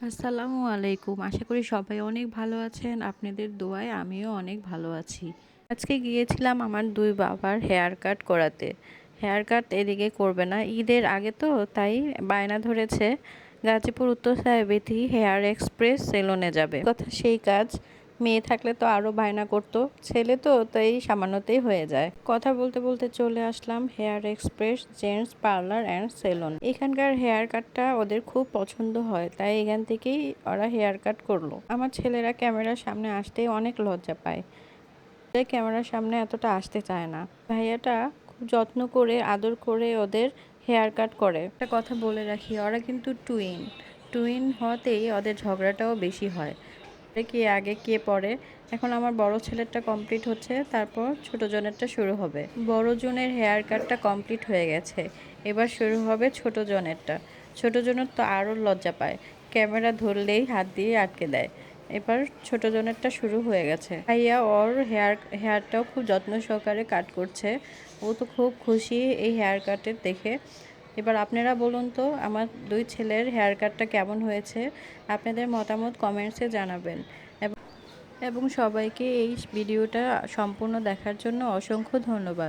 আসসালামু আলাইকুম। আশা করি সবাই অনেক ভালো আছেন। আপনাদের দোয়ায় আমিও অনেক ভালো আছি। আজকে গিয়েছিলাম আমার দুই বাবার হেয়ার কাট করাতে। হেয়ার কাট এদিকে করবে না। ঈদের আগে তো, তাই বায়না ধরেছে। গাজীপুর উত্তর সাহেবেতি হেয়ার এক্সপ্রেস সেলুনে যাবে। কথা সেই কাজ। মেয়ে থাকলে তো আরও বায়না করতো। ছেলে তো তাই সামান্যতেই হয়ে যায়। কথা বলতে বলতে চলে আসলাম hair express, gents, parlour and saloon. এখানকার হেয়ার কাটটা ওদের খুব পছন্দ হয়, তাই এখান থেকেই ওরা হেয়ার কাট করল। আমার ছেলেরা ক্যামেরার সামনে আসতেই অনেক লজ্জা পায়। তাই ক্যামেরার সামনে এতটা আসতে চায় না। ভাইয়াটা খুব যত্ন করে, আদর করে ওদের হেয়ার কাট করে। একটা কথা বলে রাখি, ওরা কিন্তু টুইন। টুইন হওয়াতেই ওদের ঝগড়াটাও বেশি হয়। কে আগে কে পরে। এখন আমার বড় ছেলেরটা কমপ্লিট হচ্ছে, তারপর ছোট জনেরটা শুরু হবে। বড় জনের হেয়ার কাটটা কমপ্লিট হয়ে গেছে। এবার শুরু হবে ছোট জনেরটা। ছোট জনের তো আরও লজ্জা পায়। ক্যামেরা ধরলেই হাত দিয়ে আটকে দেয়। এবার ছোট জনেরটা শুরু হয়ে গেছে। ভাইয়া ওর হেয়ার হেয়ারটাও খুব যত্ন সহকারে কাট করছে। ও তো খুব খুশি এই হেয়ার কাটের দেখে। এবার আপনারা বলুন তো, আমার দুই ছেলের হেয়ার কাটটা কেমন হয়েছে? আপনাদের মতামত কমেন্টসে জানাবেন। এবং সবাইকে এই ভিডিওটা সম্পূর্ণ দেখার জন্য অসংখ্য ধন্যবাদ।